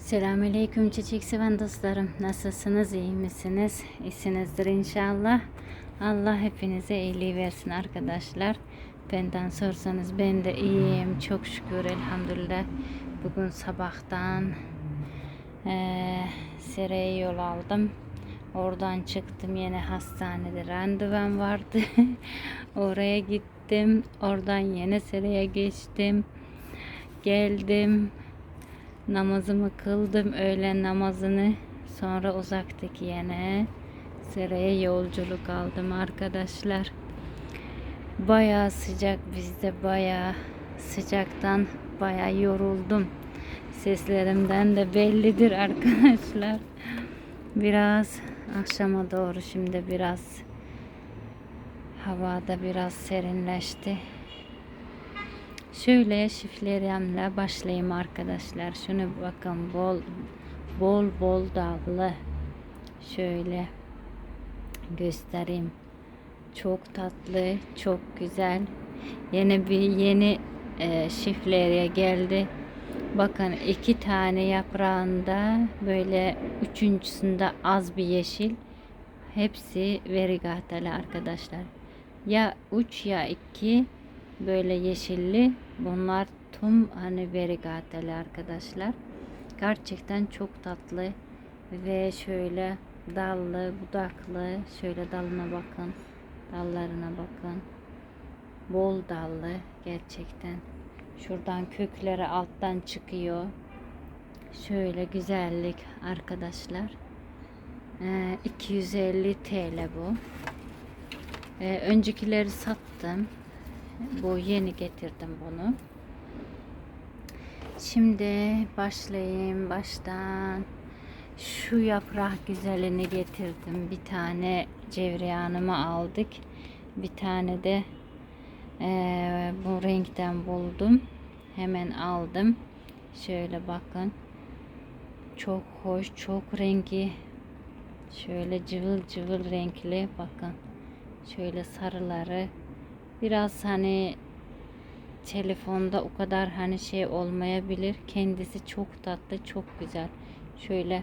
Selamünaleyküm çiçek seven dostlarım. Nasılsınız? iyi misiniz? İyisinizdir inşallah. Allah hepinize iyiliği versin arkadaşlar. Benden sorsanız ben de iyiyim. Çok şükür elhamdülillah. Bugün sabahtan eee Sere'ye yol aldım. Oradan çıktım yine hastanede randevam vardı. Oraya gittim. Oradan yine Sere'ye geçtim. Geldim. Namazımı kıldım öğlen namazını. Sonra uzaktaki yine Seraya yolculuk aldım arkadaşlar. Bayağı sıcak bizde bayağı sıcaktan bayağı yoruldum. Seslerimden de bellidir arkadaşlar. Biraz akşama doğru şimdi biraz havada biraz serinleşti. Şöyle şiflerimle başlayayım arkadaşlar. Şunu bakın bol bol bol dallı. Şöyle göstereyim. Çok tatlı, çok güzel. Yeni bir yeni e, şifleriye geldi. Bakın iki tane yaprağında böyle üçüncüsünde az bir yeşil. Hepsi verigateli arkadaşlar. Ya uç ya iki böyle yeşilli. Bunlar tüm hani verigateli arkadaşlar. Gerçekten çok tatlı ve şöyle dallı, budaklı. Şöyle dalına bakın. Dallarına bakın. Bol dallı gerçekten. Şuradan kökleri alttan çıkıyor. Şöyle güzellik arkadaşlar. Ee, 250 TL bu. Ee, öncekileri sattım. Bu yeni getirdim bunu. Şimdi başlayayım baştan. Şu yaprak güzelini getirdim. Bir tane cevriyanımı aldık. Bir tane de eee, bu renkten buldum. Hemen aldım. Şöyle bakın. Çok hoş, çok rengi. Şöyle cıvıl cıvıl renkli bakın. Şöyle sarıları biraz hani telefonda o kadar hani şey olmayabilir. Kendisi çok tatlı, çok güzel. Şöyle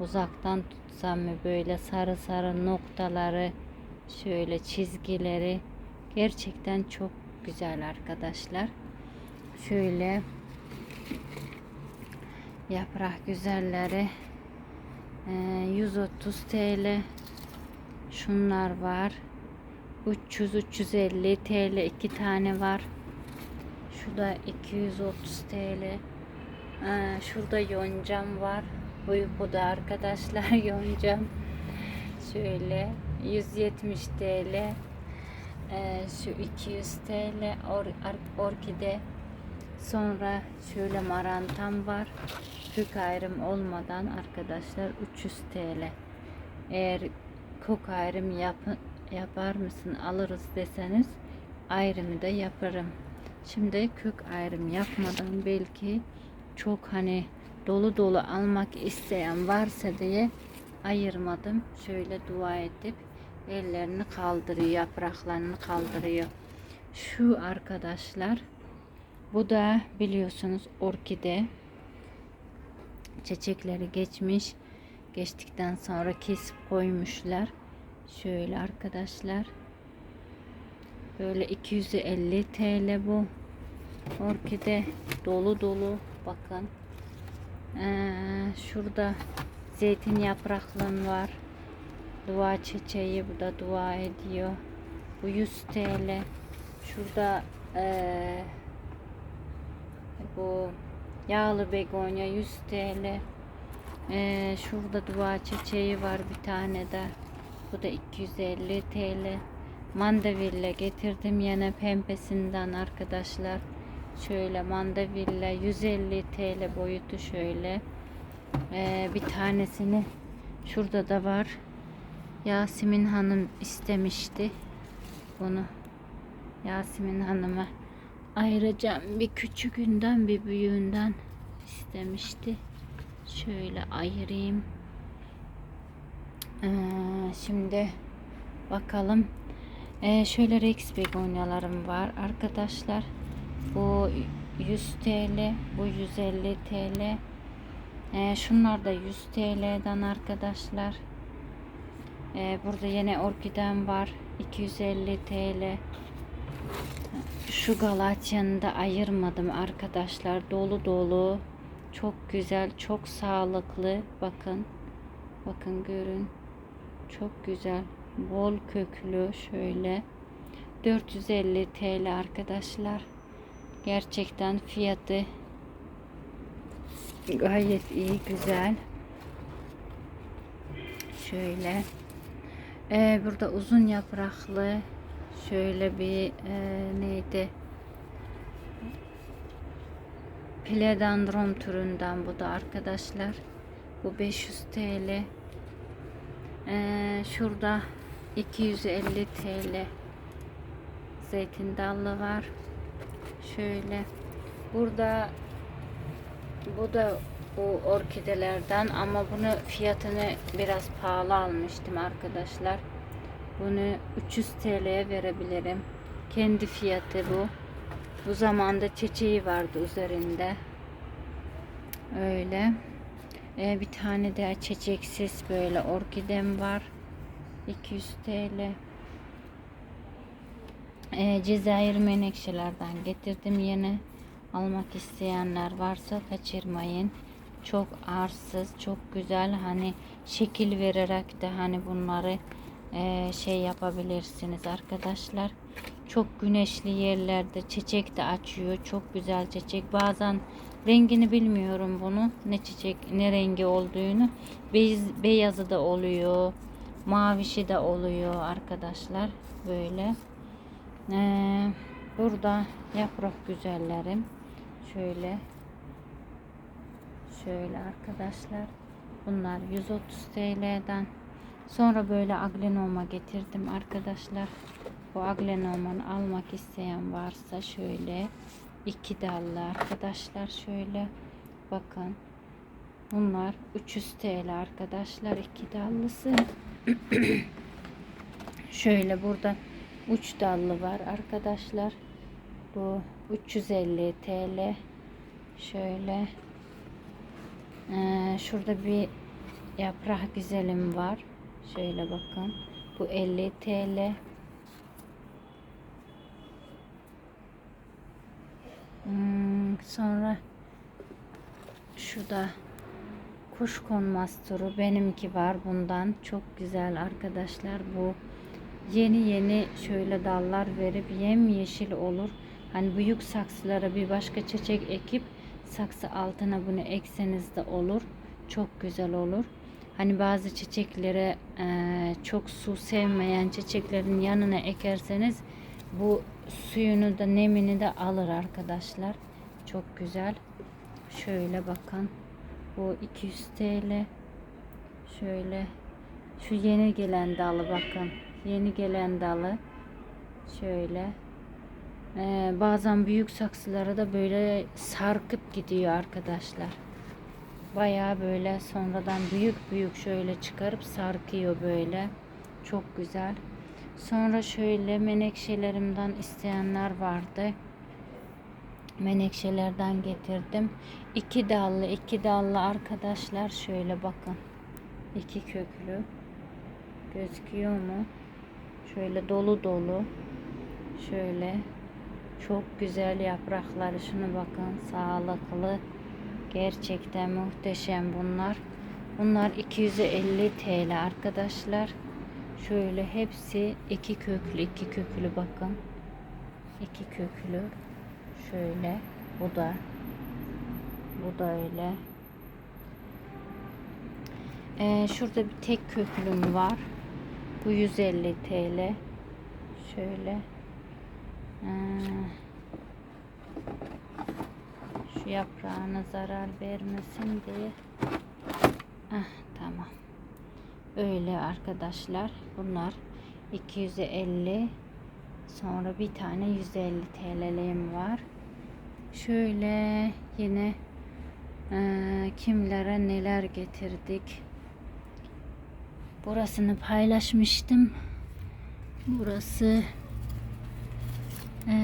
uzaktan tutsam mı böyle sarı sarı noktaları, şöyle çizgileri gerçekten çok güzel arkadaşlar. Şöyle yaprak güzelleri eee, 130 TL şunlar var 300 350 TL iki tane var. Şu da 230 TL Ee, şurada yoncam var. Bu, da arkadaşlar yoncam. Şöyle 170 TL Ee, şu 200 TL or, ar- orkide. Sonra şöyle marantam var. Kök ayrım olmadan arkadaşlar 300 TL eğer kök ayrım yapın yapar mısın alırız deseniz ayrımı da yaparım. Şimdi kök ayrım yapmadan belki çok hani dolu dolu almak isteyen varsa diye ayırmadım. Şöyle dua edip ellerini kaldırıyor, yapraklarını kaldırıyor. Şu arkadaşlar bu da biliyorsunuz orkide çiçekleri geçmiş. Geçtikten sonra kesip koymuşlar. Şöyle arkadaşlar. Böyle 250 TL bu. Orkide dolu dolu. Bakın. Ee, şurada zeytin yapraklığım var. Dua çiçeği bu da dua ediyor. Bu 100 TL. Şurada ee, bu yağlı begonya 100 TL. Ee, şurada dua çiçeği var bir tane de. Bu da 250 TL. Mandavilla getirdim yine pembesinden arkadaşlar. Şöyle mandavilla 150 TL boyutu şöyle. Ee, bir tanesini şurada da var. Yasemin Hanım istemişti bunu. Yasemin Hanım'a ayıracağım bir küçüğünden bir büyüğünden istemişti. Şöyle ayırayım. Ee, şimdi bakalım. Ee, şöyle Rex begonyalarım var arkadaşlar. Bu 100 TL, bu 150 TL. Ee, şunlar da 100 TL'den arkadaşlar. Ee, burada yine orkiden var. 250 TL. Şu Galatya'nı da ayırmadım arkadaşlar. Dolu dolu. Çok güzel, çok sağlıklı. Bakın. Bakın görün. Çok güzel. Bol köklü şöyle. 450 TL arkadaşlar. Gerçekten fiyatı gayet iyi, güzel. Şöyle. Ee, burada uzun yapraklı şöyle bir e, neydi? Pledandron türünden bu da arkadaşlar. Bu 500 TL. Ee, şurada 250 TL zeytin dallı var. Şöyle. Burada bu da bu orkidelerden ama bunu fiyatını biraz pahalı almıştım arkadaşlar. Bunu 300 TL'ye verebilirim. Kendi fiyatı bu. Bu zamanda çiçeği vardı üzerinde. Öyle. Ee, bir tane daha çiçeksiz böyle orkidem var. 200 TL. Ee, Cezayir menekşelerden getirdim yine. Almak isteyenler varsa kaçırmayın. Çok arsız, çok güzel. Hani şekil vererek de hani bunları e, şey yapabilirsiniz arkadaşlar. Çok güneşli yerlerde çiçek de açıyor. Çok güzel çiçek. Bazen rengini bilmiyorum bunu. Ne çiçek, ne rengi olduğunu. Beyaz, beyazı da oluyor. Mavişi de oluyor arkadaşlar. Böyle. Ee, burada yaprak güzellerim. Şöyle. Şöyle arkadaşlar. Bunlar 130 TL'den. Sonra böyle aglenoma getirdim arkadaşlar. Bu aglenomanı almak isteyen varsa şöyle iki dallı arkadaşlar şöyle bakın. Bunlar 300 TL arkadaşlar iki dallısı. şöyle burada uç dallı var arkadaşlar. Bu 350 TL. Şöyle ee, şurada bir yaprak güzelim var. Şöyle bakın. Bu 50 TL. Sonra şu da kuş konmaz turu benimki var. Bundan çok güzel arkadaşlar. Bu yeni yeni şöyle dallar verip yem yeşil olur. Hani büyük saksılara bir başka çiçek ekip saksı altına bunu ekseniz de olur. Çok güzel olur. Hani bazı çiçeklere e, çok su sevmeyen çiçeklerin yanına ekerseniz bu suyunu da nemini de alır arkadaşlar. Çok güzel. Şöyle bakın. Bu 200 TL. Şöyle şu yeni gelen dalı bakın. Yeni gelen dalı. Şöyle. Ee, bazen büyük saksılara da böyle sarkıp gidiyor arkadaşlar. Baya böyle sonradan büyük büyük şöyle çıkarıp sarkıyor böyle. Çok güzel. Sonra şöyle menekşelerimden isteyenler vardı. Menekşelerden getirdim. İki dallı, iki dallı arkadaşlar şöyle bakın. İki köklü. Gözüküyor mu? Şöyle dolu dolu. Şöyle çok güzel yaprakları. Şunu bakın sağlıklı. Gerçekten muhteşem bunlar. Bunlar 250 TL arkadaşlar. Şöyle hepsi iki köklü, iki köklü bakın. İki köklü. Şöyle bu da bu da öyle. Ee, şurada bir tek köklüm var. Bu 150 TL. Şöyle. Ee, şu yaprağına zarar vermesin diye. Ah tamam. Öyle arkadaşlar. Bunlar 250 sonra bir tane 150 TL'liğim var. Şöyle yine e, kimlere neler getirdik. Burasını paylaşmıştım. Burası e,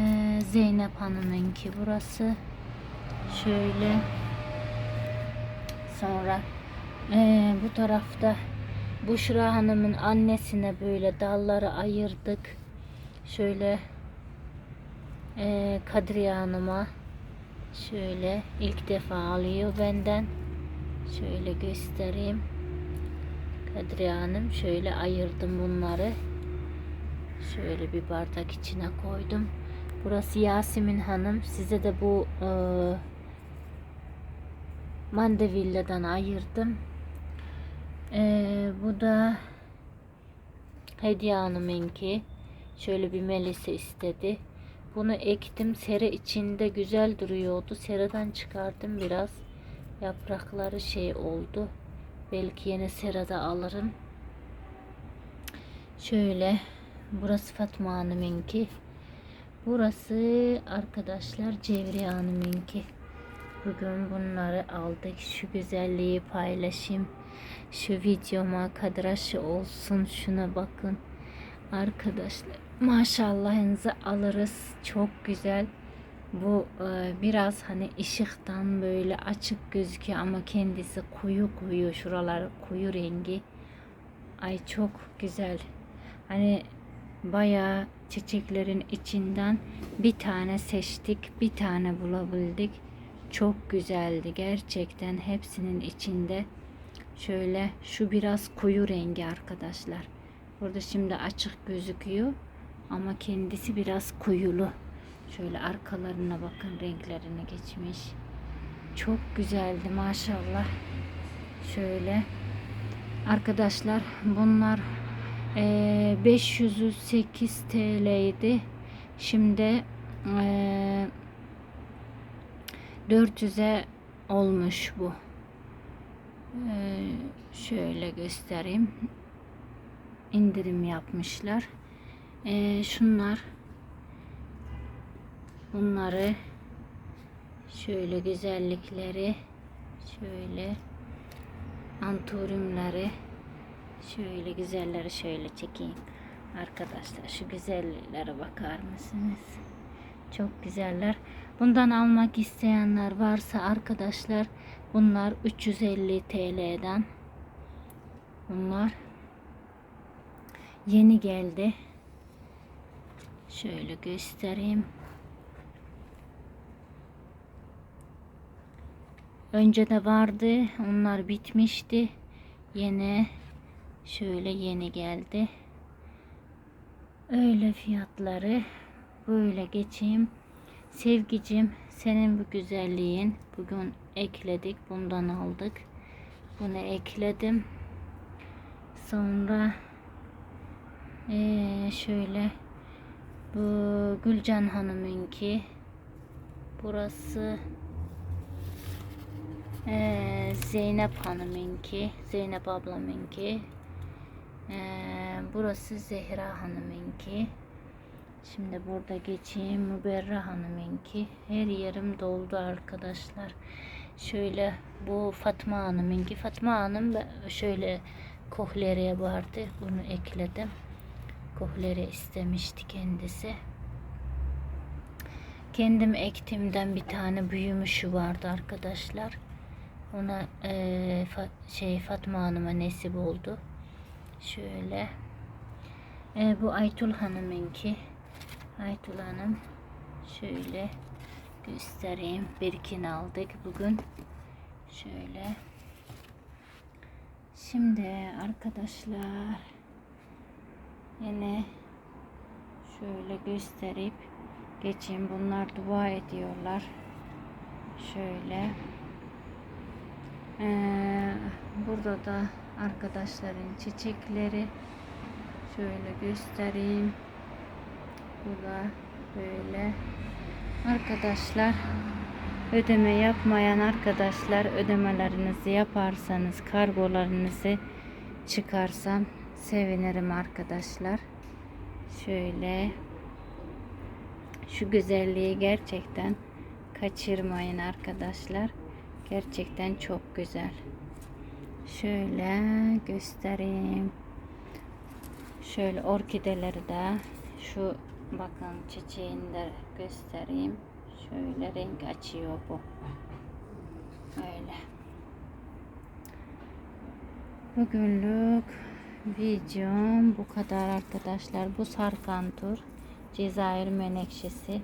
Zeynep Hanım'ınki burası. Şöyle Sonra eee, bu tarafta Buşra Hanım'ın annesine böyle dalları ayırdık. Şöyle eee Kadriye Hanım'a şöyle ilk defa alıyor benden. Şöyle göstereyim. Kadriye Hanım şöyle ayırdım bunları. Şöyle bir bardak içine koydum. Burası Yasemin Hanım. Size de bu eee Mandevilla'dan ayırdım. Eee, bu da Hediye Hanım'ınki. Şöyle bir melisa istedi. Bunu ektim. Sera içinde güzel duruyordu. Seradan çıkardım biraz. Yaprakları şey oldu. Belki yine serada alırım. Şöyle. Burası Fatma Hanım'ınki. Burası arkadaşlar Cevriye Hanım'ınki. Bugün bunları aldık. Şu güzelliği paylaşayım. Şu videoma kadraşı olsun. Şuna bakın. Arkadaşlar maşallahınızı alırız. Çok güzel. Bu e, biraz hani ışıktan böyle açık gözüküyor ama kendisi koyu koyu. Şuraları koyu rengi. Ay çok güzel. Hani bayağı çiçeklerin içinden bir tane seçtik. Bir tane bulabildik. Çok güzeldi gerçekten hepsinin içinde. Şöyle şu biraz koyu rengi arkadaşlar. Burada şimdi açık gözüküyor ama kendisi biraz koyulu. Şöyle arkalarına bakın renklerini geçmiş. Çok güzeldi maşallah. Şöyle arkadaşlar bunlar eee 508 TL'ydi. Şimdi eee 400'e olmuş bu. Ee, şöyle göstereyim. İndirim yapmışlar. Ee, şunlar bunları şöyle güzellikleri şöyle anturumları şöyle güzelleri şöyle çekeyim. Arkadaşlar şu güzelliklere bakar mısınız? Çok güzeller. Bundan almak isteyenler varsa arkadaşlar bunlar 350 TL'den. Bunlar yeni geldi. Şöyle göstereyim. Önce de vardı. Onlar bitmişti. Yine şöyle yeni geldi. Öyle fiyatları böyle geçeyim. Sevgicim senin bu güzelliğin bugün ekledik. Bundan aldık. Bunu ekledim. Sonra eee, şöyle bu Gülcan Hanım'ınki burası eee, Zeynep Hanım'ınki Zeynep ablamınki eee, burası Zehra Hanım'ınki Şimdi burada geçeyim. Müberra Hanım'ınki. Her yerim doldu arkadaşlar. Şöyle bu Fatma Hanım'ınki. Fatma Hanım şöyle kohlereye vardı. Bunu ekledim. Kohlere istemişti kendisi. Kendim ektimden bir tane büyümüşü vardı arkadaşlar. Ona eee, Fa- şey Fatma Hanım'a nasip oldu. Şöyle. E, bu Aytul Hanım'ınki. Aytul Hanım şöyle göstereyim. Birkin aldık bugün. Şöyle. Şimdi arkadaşlar yine şöyle gösterip geçeyim. Bunlar dua ediyorlar. Şöyle. Ee, burada da arkadaşların çiçekleri şöyle göstereyim. Bu da böyle. Arkadaşlar ödeme yapmayan arkadaşlar ödemelerinizi yaparsanız kargolarınızı çıkarsam sevinirim arkadaşlar. Şöyle şu güzelliği gerçekten kaçırmayın arkadaşlar. Gerçekten çok güzel. Şöyle göstereyim. Şöyle orkideleri de şu bakın çiçeğini de göstereyim. Şöyle renk açıyor bu. Öyle. Bugünlük videom bu kadar arkadaşlar. Bu sarkantur. Cezayir menekşesi.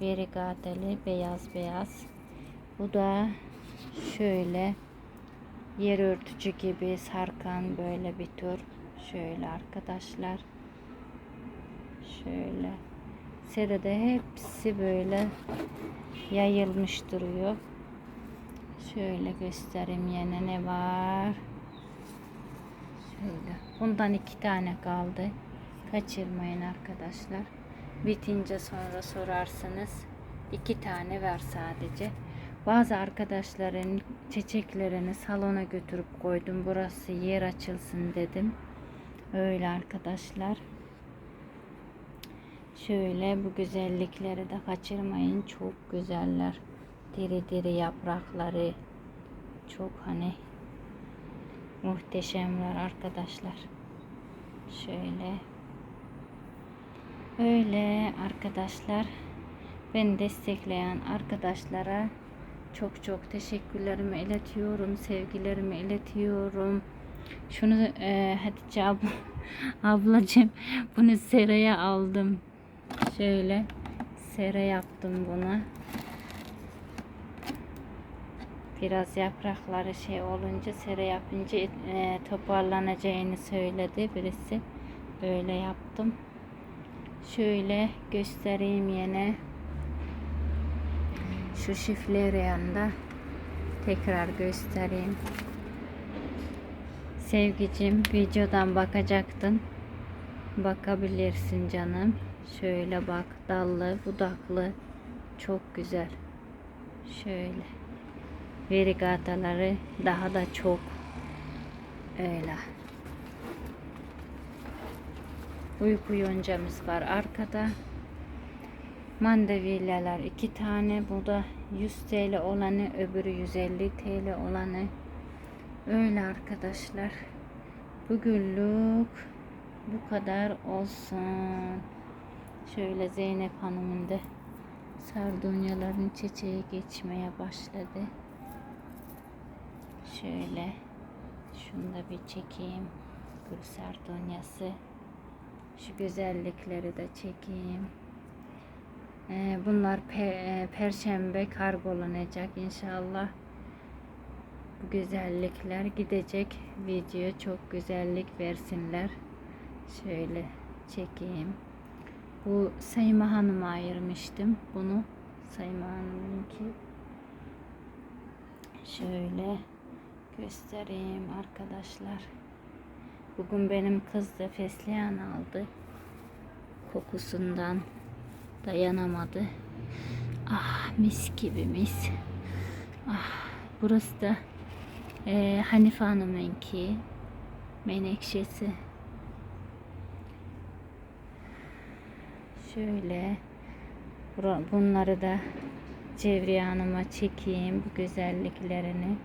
Verigateli beyaz beyaz. Bu da şöyle yer örtücü gibi sarkan böyle bir tür. Şöyle arkadaşlar. Şöyle. Seride hepsi böyle yayılmış duruyor. Şöyle göstereyim yine ne var. Şöyle. Bundan iki tane kaldı. Kaçırmayın arkadaşlar. Bitince sonra sorarsınız. İki tane ver sadece. Bazı arkadaşların çiçeklerini salona götürüp koydum. Burası yer açılsın dedim. Öyle arkadaşlar. Şöyle bu güzellikleri de kaçırmayın. Çok güzeller. Diri diri yaprakları. Çok hani muhteşemler arkadaşlar. Şöyle. Öyle arkadaşlar. Beni destekleyen arkadaşlara çok çok teşekkürlerimi iletiyorum. Sevgilerimi iletiyorum. Şunu e, Hatice ab ablacığım bunu seraya aldım. Şöyle sera yaptım buna. Biraz yaprakları şey olunca sera yapınca e, toparlanacağını söyledi birisi. Böyle yaptım. Şöyle göstereyim yine. Şu şifleri yanında tekrar göstereyim. Sevgicim videodan bakacaktın. Bakabilirsin canım. Şöyle bak dallı budaklı çok güzel. Şöyle. Verigataları daha da çok öyle. Uyku yoncamız var arkada. Mandavilyalar iki tane. Bu da 100 TL olanı, öbürü 150 TL olanı. Öyle arkadaşlar. Bugünlük bu kadar olsun. Şöyle Zeynep Hanım'ın da sardunyaların çiçeği geçmeye başladı. Şöyle şunu da bir çekeyim. Gül sardunyası. Şu güzellikleri de çekeyim. Ee, bunlar pe e, perşembe kargolanacak inşallah. Bu güzellikler gidecek. Video çok güzellik versinler. Şöyle çekeyim. Bu Sayma Hanım'a ayırmıştım bunu. Sayma Hanım'ınki. Şöyle göstereyim arkadaşlar. Bugün benim kız da fesleğen aldı. Kokusundan dayanamadı. Ah mis gibi mis. Ah burası da e, Hanife Hanım'ınki menekşesi. Şöyle bunları da Cevriye Hanım'a çekeyim bu güzelliklerini.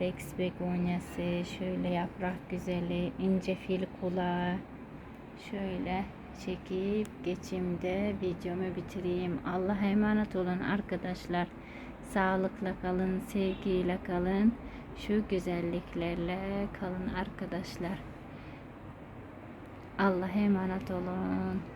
Rex begonyası, şöyle yaprak güzeli, ince fil kulağı. Şöyle çekip geçimde videomu bitireyim. Allah'a emanet olun arkadaşlar. Sağlıkla kalın, sevgiyle kalın. Şu güzelliklerle kalın arkadaşlar. Allah'a emanet olun.